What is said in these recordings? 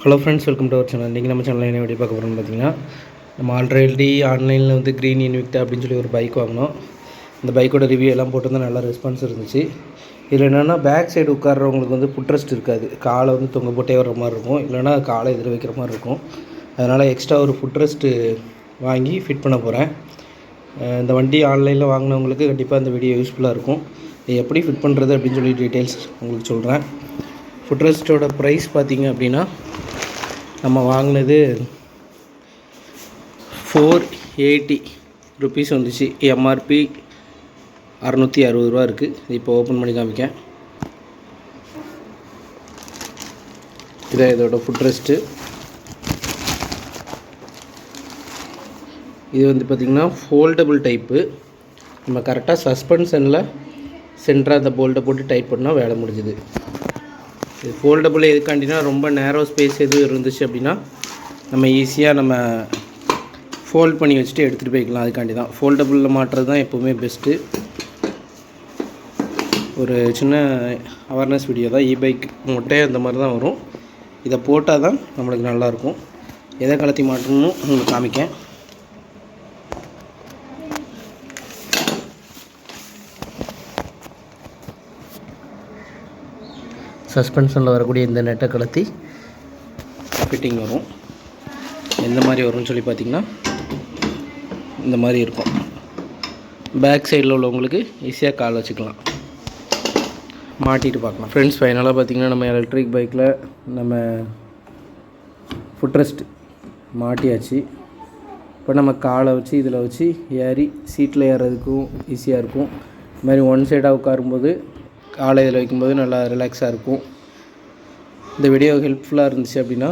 Hello friends welcome to our channel நீங்கள் நம்ம சேனலில் என்ன வீடியோ பார்க்க போகிறோம்னு பார்த்தீங்கன்னா நம்ம ஆல்ரெடி ஆன்லைனில் வந்து க்ரீன் இன்விக்டா அப்படின்னு சொல்லி ஒரு பைக் வாங்கினோம். அந்த பைக்கோட ரிவ்யூ எல்லாம் போட்டிருந்தால் நல்லா ரெஸ்பான்ஸ் இருந்துச்சு. இதில் என்னென்னா பேக் சைடு உட்கார்றவங்களுக்கு வந்து புட்ரெஸ்ட் இருக்காது. காலை வந்து தொங்க போட்டே வர மாதிரி இருக்கும். இல்லைன்னா காலை எதிர வைக்கிற மாதிரி இருக்கும். அதனால் எக்ஸ்ட்ரா ஒரு ஃபுட்ரெஸ்ட்டு வாங்கி ஃபிட் பண்ண போகிறேன் இந்த வண்டி ஆன்லைனில் வாங்கினவங்களுக்கு கண்டிப்பாக இந்த வீடியோ யூஸ்ஃபுல்லாக இருக்கும். எப்படி ஃபிட் பண்ணுறது அப்படின்னு சொல்லி டீட்டெயில்ஸ் உங்களுக்கு சொல்கிறேன் ஃபுட்ரெஸ்ட்டோட ப்ரைஸ் பார்த்தீங்க அப்படின்னா நம்ம வாங்கினது ஃபோர் எயிட்டி ருபீஸ் வந்துச்சு. எம்ஆர்பி அறநூற்றி அறுபது ரூபா இருக்குது இப்போ ஓப்பன் பண்ணி காமிக்கேன் இதான் இதோட ஃபுட் ரெஸ்ட்டு இது வந்து பார்த்திங்கன்னா ஃபோல்டபுள் டைப்பு நம்ம கரெக்டாக சஸ்பென்ஷனில் சென்டராக அந்த போல்ட்டை போட்டு டைட் பண்ணால் வேலை முடிஞ்சுது. இது ஃபோல்டபுள் எதுக்காண்டினா ரொம்ப நேரோ ஸ்பேஸ் எதுவும் இருந்துச்சு அப்படின்னா நம்ம ஈஸியாக நம்ம ஃபோல்ட் பண்ணி வச்சுட்டு எடுத்துகிட்டு போய்க்கலாம். அதுக்காண்டி தான் ஃபோல்டபுளில் மாட்டுறது தான் எப்போவுமே பெஸ்ட்டு ஒரு சின்ன அவேர்னஸ் வீடியோ தான். இ பைக் மொட்டை அந்த மாதிரி தான் வரும். இதை போட்டால் தான் நம்மளுக்கு நல்லாயிருக்கும். எதை கலத்தி மாட்டணும்னு உங்களுக்கு காமிக்கேன். சஸ்பென்ஷனில் வரக்கூடிய இந்த நெட்டை கலத்தி ஃபிட்டிங் வரும். எந்த மாதிரி வரும்னு சொல்லி பார்த்தீங்கன்னா இந்த மாதிரி இருக்கும். பேக் சைடில் உள்ளவங்களுக்கு ஈஸியாக கால் வச்சுக்கலாம். மாட்டிட்டு பார்க்கலாம். ஃப்ரெண்ட்ஸ் ஃபைனலாக பார்த்திங்கன்னா நம்ம எலக்ட்ரிக் பைக்கில் நம்ம ஃபுட்ரெஸ்ட் மாட்டியாச்சு. இப்போ நம்ம காலை வச்சு இதில் வச்சு ஏறி சீட்டில் ஏறுறதுக்கும் ஈஸியாக இருக்கும். இது மாதிரி ஒன் சைடாக உட்காரும்போது காலை இதில் வைக்கும்போது நல்லா ரிலாக்ஸாக இருக்கும். இந்த வீடியோ ஹெல்ப்ஃபுல்லாக இருந்துச்சு அப்படின்னா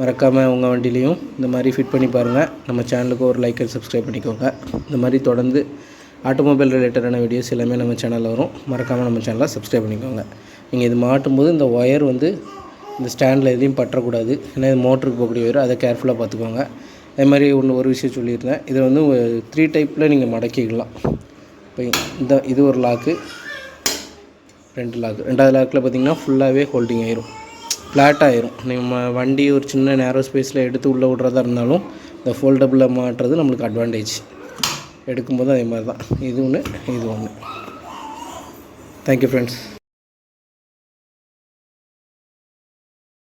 மறக்காமல் உங்கள் வண்டிலையும் இந்த மாதிரி ஃபிட் பண்ணி பாருங்கள் நம்ம சேனலுக்கு ஒரு லைக் அண்ட் சப்ஸ்கிரைப் பண்ணிக்கோங்க. இந்த மாதிரி தொடர்ந்து ஆட்டோமொபைல் ரிலேட்டடான வீடியோஸ் எல்லாமே நம்ம சேனலில் வரும். மறக்காமல் நம்ம சேனலை சப்ஸ்கிரைப் பண்ணிக்கோங்க. நீங்கள் இது மாட்டும்போது இந்த ஒயர் வந்து இந்த ஸ்டாண்டில் எதையும் பற்றக்கூடாது. ஏன்னா இது மோட்டருக்கு போகக்கூடிய ஒயர் அதை கேர்ஃபுல்லாக பார்த்துக்கோங்க. அதே மாதிரி ஒன்று ஒரு விஷயம் சொல்லியிருந்தேன். இதை வந்து த்ரீ டைப்பில் நீங்கள் மடக்கிக்கலாம். இப்போ இந்த இது ஒரு லாக்கு ரெண்டு லாக் ரெண்டாவது லாக்கில் பார்த்தீங்கன்னா ஃபுல்லாகவே ஹோல்டிங் ஆயிரும். ஃப்ளாட் ஆயிரும். நம்ம வண்டி ஒரு சின்ன நேரோ ஸ்பேஸில் எடுத்து உள்ளே விட்றதா இருந்தாலும் இந்த ஃபோல்டபுளில் மாட்டுறது நம்மளுக்கு அட்வான்டேஜ் எடுக்கும்போது அதே மாதிரி தான் இது ஒன்று இது ஒன்று தேங்க்யூ ஃப்ரெண்ட்ஸ்